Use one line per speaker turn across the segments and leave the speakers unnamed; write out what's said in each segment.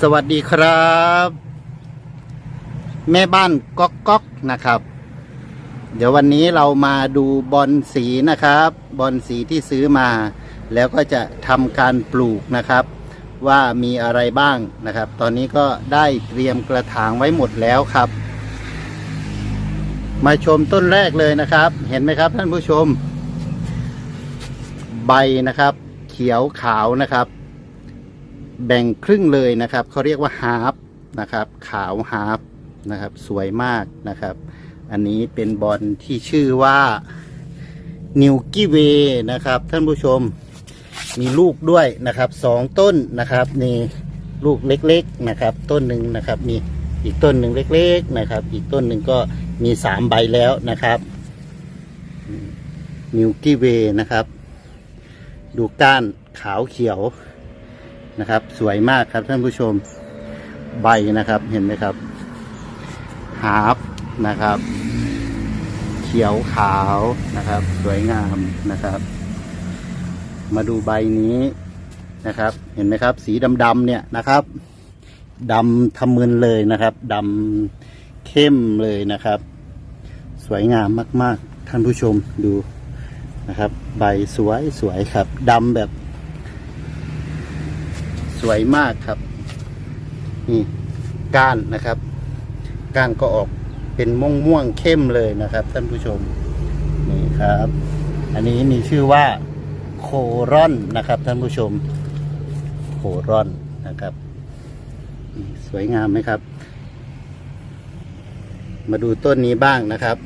สวัสดีครับ แม่บ้านก๊อกก๊อกนะครับ เดี๋ยววันนี้เรามาดูบอลสีนะครับบอลสีที่ซื้อมา แล้วก็จะทำการปลูกนะครับ ว่ามีอะไรบ้างนะครับ ตอนนี้ก็ได้เตรียมกระถางไว้หมดแล้วครับ มาชมต้นแรกเลยนะครับ เห็นไหมครับท่านผู้ชม ใบนะครับ เขียวขาวนะครับ แบ่งครึ่งเลยนะครับเขาเรียกว่าฮาร์ปนะครับขาวฮาร์ปนะครับสวยมากนะครับ อันนี้เป็นบอลที่ชื่อว่านิวกี้เวนะครับ ท่านผู้ชมมีลูกด้วยนะครับสองต้นนะครับนี่ลูกเล็กๆนะครับ ต้นหนึ่งนะครับ มีอีกต้นหนึ่งเล็ก ๆนะครับ อีกต้นหนึ่งก็มีสามใบแล้วนะครับนิวกี้เวนะครับ ดูก้านขาวเขียว นะครับ สวยมากครับท่านผู้ชมใบนะครับเห็นไหมครับฮาร์ปนะครับ เขียวขาวนะครับ สวยงามนะครับ มาดูใบนี้นะครับ เห็นไหมครับ สีดำๆเนี่ยนะครับดำทะมึนเลยนะครับดำเข้มเลยนะครับ สวยงามมาก ๆ ท่านผู้ชมดูนะครับ ใบสวยสวยครับดำแบบ สวยมากครับ นี่ก้านนะครับ ก้านก็ออกเป็นม่วงม่วงเข้มเลยนะครับท่านผู้ชม นี่ครับ อันนี้มีชื่อว่าโครอนนะครับท่านผู้ชม โครอนนะครับ สวยงามไหมครับ มาดูต้นนี้บ้างนะครับ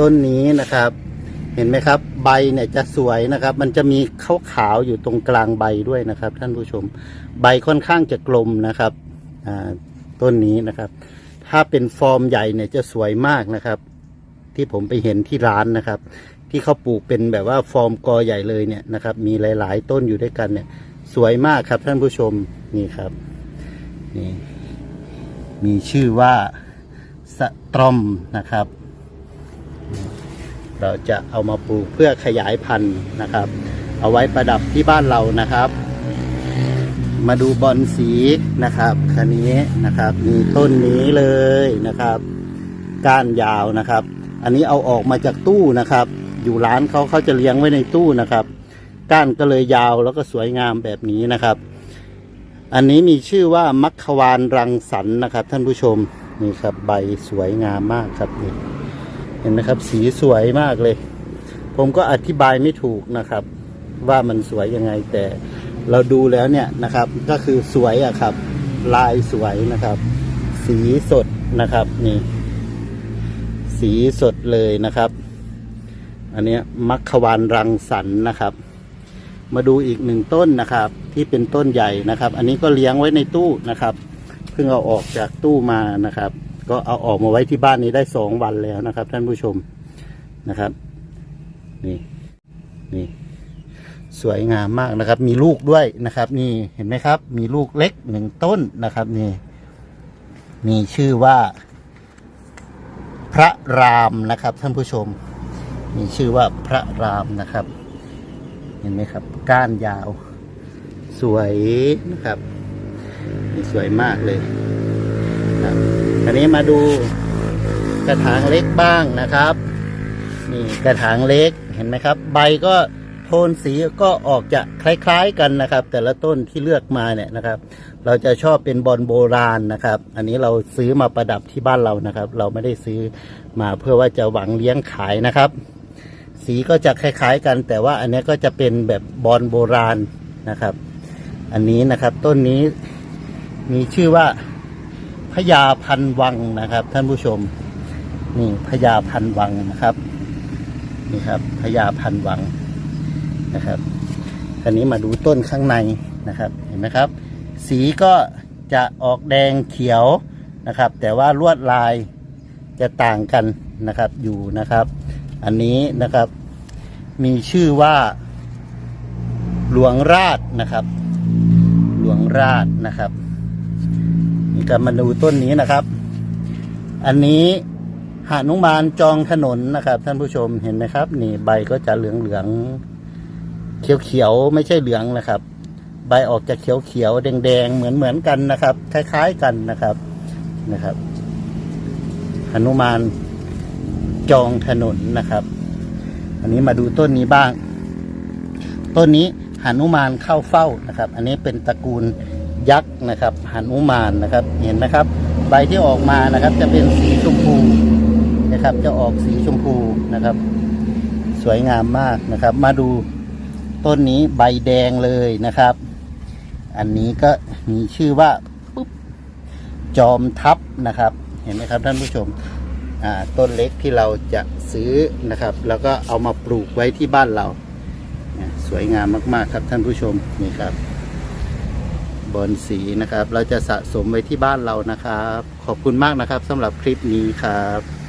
ต้นนี้นะครับ เห็นไหมครับ ใบเนี่ยจะสวยนะครับ มันจะมีขาวขาวอยู่ตรงกลางใบด้วยนะครับ ท่านผู้ชม ใบค่อนข้างจะกลมนะครับต้นนี้นะครับ ถ้าเป็นฟอร์มใหญ่เนี่ยจะสวยมากนะครับ ที่ผมไปเห็นที่ร้านนะครับ ที่เขาปลูกเป็นแบบว่าฟอร์มกอใหญ่เลยเนี่ยนะครับ มีหลาย ๆ ต้นอยู่ด้วยกันเนี่ย สวยมากครับ ท่านผู้ชมนี่ครับนี่มีชื่อว่าสตรอมนะครับ เราจะเอามาปลูกเพื่อขยายพันธุ์นะครับ เอาไว้ประดับที่บ้านเรานะครับ มาดูบอลสีนะครับคันนี้นะครับมีต้นนี้เลยนะครับ ก้านยาวนะครับ อันนี้เอาออกมาจากตู้นะครับ อยู่ร้านเขาเขาจะเลี้ยงไว้ในตู้นะครับ ก้านก็เลยยาวแล้วก็สวยงามแบบนี้นะครับ อันนี้มีชื่อว่ามัคควานรังสรรค์นะครับ ท่านผู้ชมนี่ครับใบสวยงามมากครับนี่ เห็นไหมครับ สีสวยมากเลย ผมก็อธิบายไม่ถูกนะครับ ว่ามันสวยยังไงแต่เราดูแล้วเนี่ยนะครับ ก็คือสวยอะครับ ลายสวยนะครับ สีสดนะครับนี่ สีสดเลยนะครับ อันนี้มัคควานรังสรรนะครับ มาดูอีกหนึ่งต้นนะครับ ที่เป็นต้นใหญ่นะครับ อันนี้ก็เลี้ยงไว้ในตู้นะครับ เพิ่งเอาออกจากตู้มานะครับ ก็เอาออกมาไว้ที่บ้านนี้ได้สองวันแล้วนะครับ ท่านผู้ชมนะครับ นี่นี่ สวยงามมากนะครับ มีลูกด้วยนะครับ นี่เห็นไหมครับ มีลูกเล็กหนึ่งต้นนะครับ นี่ มีชื่อว่า พระรามนะครับ ท่านผู้ชม มีชื่อว่าพระรามนะครับ เห็นไหมครับ ก้านยาว สวยนะครับนี่สวยมากเลย ครับอันนี้มาดูกระถางเล็กบ้างนะครับ นี่กระถางเล็กเห็นไหมครับ ใบก็โทนสีก็ออกจะคล้ายๆกันนะครับ แต่ละต้นที่เลือกมาเนี่ยนะครับ เราจะชอบเป็นบอลโบราณนะครับ อันนี้เราซื้อมาประดับที่บ้านเรานะครับ เราไม่ได้ซื้อมาเพื่อว่าจะหวังเลี้ยงขายนะครับ สีก็จะคล้ายๆกัน แต่ว่าอันนี้ก็จะเป็นแบบบอลโบราณนะครับ อันนี้นะครับต้นนี้มีชื่อว่า พญาพันวังนะครับ ท่านผู้ชม นี่พญาพันวังนะครับนี่ครับพญาพันวังนะครับอันนี้มาดูต้นข้างในนะครับ เห็นไหมครับ สีก็จะออกแดงเขียวนะครับ แต่ว่าลวดลายจะต่างกันนะครับอยู่นะครับ อันนี้นะครับ มีชื่อว่าหลวงราชนะครับ หลวงราชนะครับ นี่ก็มาดูต้นนี้นะครับ อันนี้หานุมานจองถนนนะครับ ท่านผู้ชมเห็นไหมครับ นี่ใบก็จะเหลืองเหลืองเขียวเขียวไม่ใช่เหลืองนะครับ ใบออกจะเขียวๆแดงๆเหมือนเหมือนกันนะครับ คล้าย ๆกันนะครับนะครับหนุมานจองถนนนะครับ อันนี้มาดูต้นนี้บ้าง ต้นนี้หนุมานเข้าเฝ้านะครับ อันนี้เป็นตระกูล ยักษ์นะครับหันุมานนะครับเห็นไหมครับ ใบที่ออกมานะครับจะเป็นสีชมพูนะครับจะออกสีชมพูนะครับ สวยงามมากนะครับ มาดูต้นนี้ใบแดงเลยนะครับ อันนี้ก็มีชื่อว่าปุ๊บจอมทัพนะครับ เห็นไหมครับท่านผู้ชมต้นเล็กที่เราจะซื้อนะครับ แล้วก็เอามาปลูกไว้ที่บ้านเรา สวยงามมาก ๆ ครับท่านผู้ชมนี่ครับ บอนสีนะครับ เราจะสะสมไว้ที่บ้านเรานะครับ ขอบคุณมากนะครับสำหรับคลิปนี้ครับ